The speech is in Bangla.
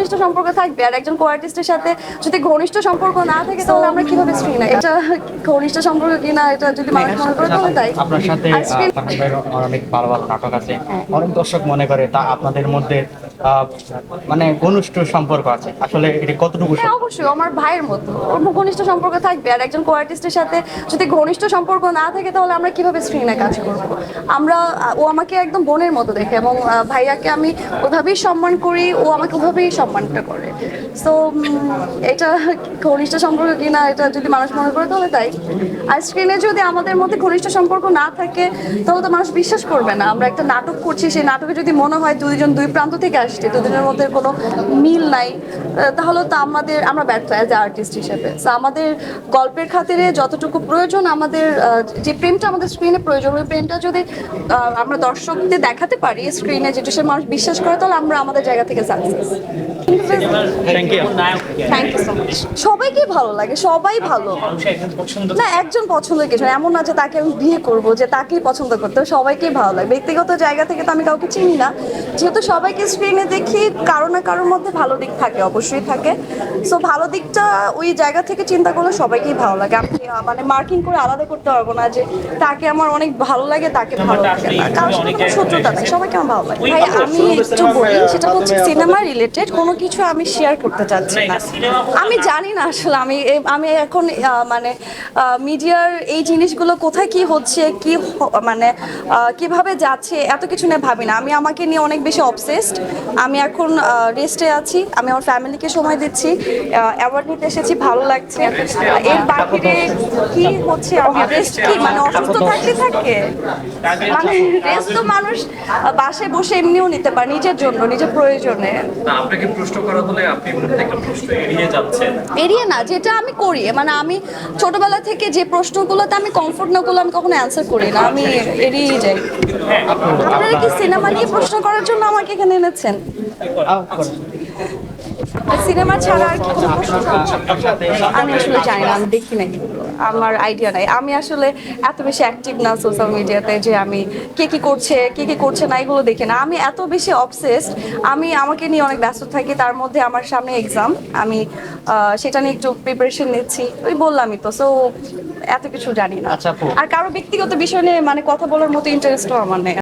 ঘনিষ্ঠ সম্পর্ক থাকবে আর একজন কো আর্টিস্টের সাথে যদি ঘনিষ্ঠ সম্পর্ক না থাকে তাহলে আমরা কীভাবে স্ক্রিন এটা ঘনিষ্ঠ সম্পর্ক কিনা এটা যদি মানুষ মনে করে তাহলে তাই। আপনার সাথে অনেক ভালো ভালো নাটক আছে। অনেক দর্শক মনে করে তা আপনাদের মধ্যে মানে ঘনিষ্ঠ সম্পর্ক আছে। আসলে এটি কতটুকু হ্যাঁ অবশ্যই আমার ভাইয়ের মতো। ওর ঘনিষ্ঠ সম্পর্ক থাকবে আর একজন কো আর্টিস্টের সাথে যদি ঘনিষ্ঠ সম্পর্ক না থাকে তাহলে আমরা কীভাবে স্ক্রিনে কাজ করব? আমরা ও আমাকে একদম বোনের মতো দেখে এবং ভাইয়াকে আমি ওভাবেই সম্মান করি ও আমাকে ওভাবেই সম্মানটা করে। সো এটা ঘনিষ্ঠ সম্পর্ক কিনা এটা যদি মানুষ মনে করে তাহলে তাই। আর স্ক্রিনে যদি আমাদের মধ্যে ঘনিষ্ঠ সম্পর্ক না থাকে তাহলে তো মানুষ বিশ্বাস করবে না। আমরা একটা নাটক করছি সেই নাটকে যদি মনে হয় দুইজন দুই প্রান্ত থেকে আসছে দুজনের মধ্যে কোনো মিল নাই তাহলে তো আমাদের আমরা ব্যর্থ অ্যাজ আর্টিস্ট হিসেবে। So, আমাদের গল্পের খাতিরে যতটুকু প্রয়োজন আমাদের যে প্রেমটা আমাদের স্ক্রিনে প্রয়োজন ওই প্রেমটা যদি আমরা দর্শকদের দেখাতে পারি স্ক্রিনে যেটা সে মানুষ বিশ্বাস করে তাহলে আমরা আমাদের জায়গা থেকে সাকসেস সবাইকে ভালো লাগে সবাই ভালো। না একজন পছন্দের কিছু এমন না যে তাকে আমি বিয়ে করব যে তাকেই পছন্দ করতে সবাইকেই ভালো লাগে। ব্যক্তিগত জায়গা থেকে তো আমি কাউকে চিনি না। যেহেতু সবাইকে স্ক্রিনে দেখি কারও না কারোর মধ্যে ভালো দিক থাকে অবশ্যই থাকে। সো ভালো দিকটা ওই জায়গা থেকে চিন্তা করলে সবাইকেই ভালো লাগে। আমি মানে মার্কিং করে আলাদা করতে পারব না যে তাকে আমার অনেক ভালো লাগে তাকে ভালো লাগে। না কারোর শত্রুতা নাই সবাইকে আমার ভালো লাগে। ভাই আমি একটু বলি সেটা হচ্ছে সিনেমা রিলেটেড কোনো কিছু আমি শেয়ার করতে চাচ্ছি না। আমি জানি না আসলে আমি আমি এখন মানে মিডিয়ার এই জিনিসগুলো কোথায় কি হচ্ছে কি মানে কীভাবে যাচ্ছে এত কিছু নিয়ে ভাবি না। আমি আমাকে নিয়ে অনেক বেশি অবসেসড আমি এখন রেস্টে আছি আমি আমার ফ্যামিলিকে সময় দিচ্ছি অ্যাওয়ার্ড নিতে এসেছি ভালো লাগছে। এর বাহিরে কি হচ্ছে আমি রেস্ট কি? মানে অসুস্থ থাকতে থাকে? মানে রেস্ট তো মানুষ বাসে বসে এমনিও নিতে পারে নিজের জন্য নিজের প্রয়োজনে। আপনাকে প্রশ্ন করা হলে আপনি প্রত্যেকটা প্রশ্ন এড়িয়ে যাচ্ছেন? এড়িয়ে না যেটা আমি করি মানে আমি ছোটবেলা থেকে যে প্রশ্নগুলোতে আমি কমফোর্ট না করলে আমি কখনো অ্যান্সার করি না আমি এড়িয়ে যাই। আপনারা কি সিনেমা নিয়ে প্রশ্ন করার জন্য আমাকে এখানে এনেছেন? সিনেমা ছাড়া আর কি কোনো প্রশ্ন আমি আসলে জানি না আমি দেখি নাই। আমার আইডিয়া নাই। আমি আসলে এত বেশি অ্যাক্টিভ না সোশ্যাল মিডিয়াতে যে আমি কে কি করছে কে কি করছে না এগুলো দেখি না। আমি এত বেশি অবসেসড আমি আমাকে নিয়ে অনেক ব্যস্ত থাকি তার মধ্যে আমার সামনে এক্সাম আমি সেটা নিয়ে একটু প্রিপারেশন নিচ্ছি। ওই বললামই তো সো এত কিছু জানি না। আচ্ছা, আর কারও ব্যক্তিগত বিষয় নিয়ে মানে কথা বলার মতো ইন্টারেস্টও আমার নেই।